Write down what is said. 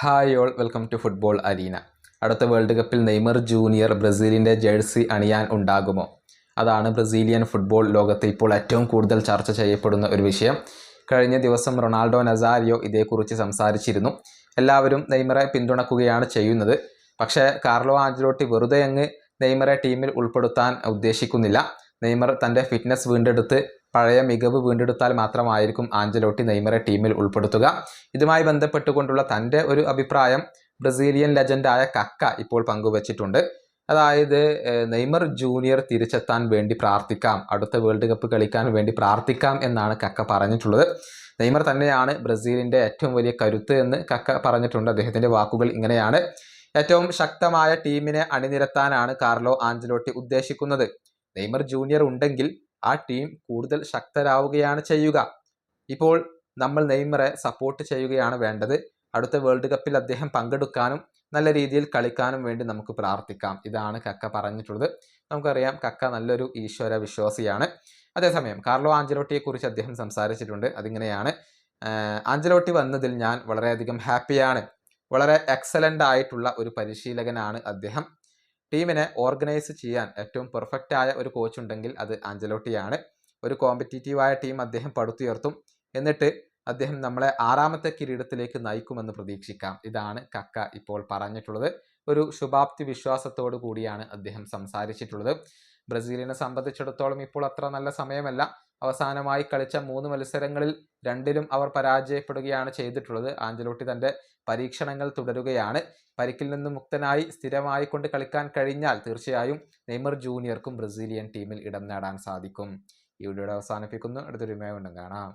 Hi all welcome to football arena. അടുത്ത world കപ്പിൽ Neymar junior ബ്രസീലിന്റെ ജേഴ്സി അണിയാൻ ഉണ്ടാകുമോ? അതാണ് ബ്രസീലിയൻ ഫുട്ബോൾ ലോകത്ത് ഇപ്പോൾ ഏറ്റവും കൂടുതൽ ചർച്ച ചെയ്യപ്പെടുന്ന ഒരു വിഷയം. കഴിഞ്ഞ ദിവസം റൊണാൾഡോ നസാരിയോ ഇതേക്കുറിച്ച് സംസാരിച്ചിരുന്നു. എല്ലാവരും നെയ്മറെ പിന്തുണക്കുകയാണ് ചെയ്യുന്നത്. പക്ഷേ കാർലോ ആഞ്ചലോട്ടി വെറുതെ അങ്ങ് നെയ്മറെ ടീമിൽ ഉൾപ്പെടുത്താൻ ഉദ്ദേശിക്കുന്നില്ല. നെയ്മർ തന്റെ ഫിറ്റ്നസ് വീണ്ടെടുത്ത് പഴയ മികവ് വീണ്ടെടുത്താൽ മാത്രമായിരിക്കും ആഞ്ചലോട്ടി നെയ്മറെ ടീമിൽ ഉൾപ്പെടുത്തുക. ഇതുമായി ബന്ധപ്പെട്ടുകൊണ്ടുള്ള തന്റെ ഒരു അഭിപ്രായം ബ്രസീലിയൻ ലെജൻഡായ കക്ക ഇപ്പോൾ പങ്കുവച്ചിട്ടുണ്ട്. അതായത് നെയ്മർ ജൂനിയർ തിരിച്ചെത്താൻ വേണ്ടി പ്രാർത്ഥിക്കാം അടുത്ത വേൾഡ് കപ്പ് കളിക്കാൻ വേണ്ടി പ്രാർത്ഥിക്കാം എന്നാണ് കക്ക പറഞ്ഞിട്ടുള്ളത്. നെയ്മർ തന്നെയാണ് ബ്രസീലിന്റെ ഏറ്റവും വലിയ കരുത്ത് എന്ന് കക്ക പറഞ്ഞിട്ടുണ്ട്. അദ്ദേഹത്തിന്റെ വാക്കുകൾ ഇങ്ങനെയാണ്. ഏറ്റവും ശക്തമായ ടീമിനെ അണിനിരത്താനാണ് കാർലോ ആഞ്ചലോട്ടി ഉദ്ദേശിക്കുന്നത്. നെയ്മർ ജൂനിയർ ഉണ്ടെങ്കിൽ ആ ടീം കൂടുതൽ ശക്തരാവുകയാണ് ചെയ്യുക. ഇപ്പോൾ നമ്മൾ നെയ്മറെ സപ്പോർട്ട് ചെയ്യുകയാണ് വേണ്ടത്. അടുത്ത വേൾഡ് കപ്പിൽ അദ്ദേഹം പങ്കെടുക്കാനും നല്ല രീതിയിൽ കളിക്കാനും വേണ്ടി നമുക്ക് പ്രാർത്ഥിക്കാം. ഇതാണ് കക്ക പറഞ്ഞിട്ടുള്ളത്. നമുക്കറിയാം കക്ക നല്ലൊരു ഈശ്വര വിശ്വാസിയാണ്. അതേസമയം കാർലോ ആഞ്ചലോട്ടിയെക്കുറിച്ച് അദ്ദേഹം സംസാരിച്ചിട്ടുണ്ട്. അതിങ്ങനെയാണ്. ആഞ്ചലോട്ടി വന്നതിൽ ഞാൻ വളരെയധികം ഹാപ്പിയാണ് വളരെ എക്സലന്റ് ആയിട്ടുള്ള ഒരു പരിശീലകനാണ് അദ്ദേഹം. ടീമിനെ ഓർഗനൈസ് ചെയ്യാൻ ഏറ്റവും പെർഫെക്റ്റ് ആയ ഒരു കോച്ച് ഉണ്ടെങ്കിൽ അത് ആഞ്ചലോട്ടിയാണ് ഒരു കോമ്പറ്റീറ്റീവായ ടീം അദ്ദേഹം പടുത്തുയർത്തും. എന്നിട്ട് അദ്ദേഹം നമ്മളെ ആറാമത്തെ കിരീടത്തിലേക്ക് നയിക്കുമെന്ന് പ്രതീക്ഷിക്കാം. ഇതാണ് കക്ക ഇപ്പോൾ പറഞ്ഞിട്ടുള്ളത്. ഒരു ശുഭാപ്തി വിശ്വാസത്തോടു കൂടിയാണ് അദ്ദേഹം സംസാരിച്ചിട്ടുള്ളത്. ബ്രസീലിനെ സംബന്ധിച്ചിടത്തോളം ഇപ്പോൾ അത്ര നല്ല സമയമല്ല. അവസാനമായി കളിച്ച മൂന്ന് മത്സരങ്ങളിൽ രണ്ടിലും അവർ പരാജയപ്പെടുകയാണ് ചെയ്തിട്ടുള്ളത്. ആഞ്ചലോട്ടി തന്റെ പരീക്ഷണങ്ങൾ തുടരുകയാണ്. പരിക്കിൽ നിന്നും മുക്തനായി സ്ഥിരമായി കൊണ്ട് കളിക്കാൻ കഴിഞ്ഞാൽ തീർച്ചയായും നെയ്മർ ജൂനിയർക്കും ബ്രസീലിയൻ ടീമിൽ ഇടം നേടാൻ സാധിക്കും. ഈ വീഡിയോയുടെ അവസാനിപ്പിക്കുന്നു. അടുത്തൊരു ഉണ്ടെങ്കിൽ കാണാം.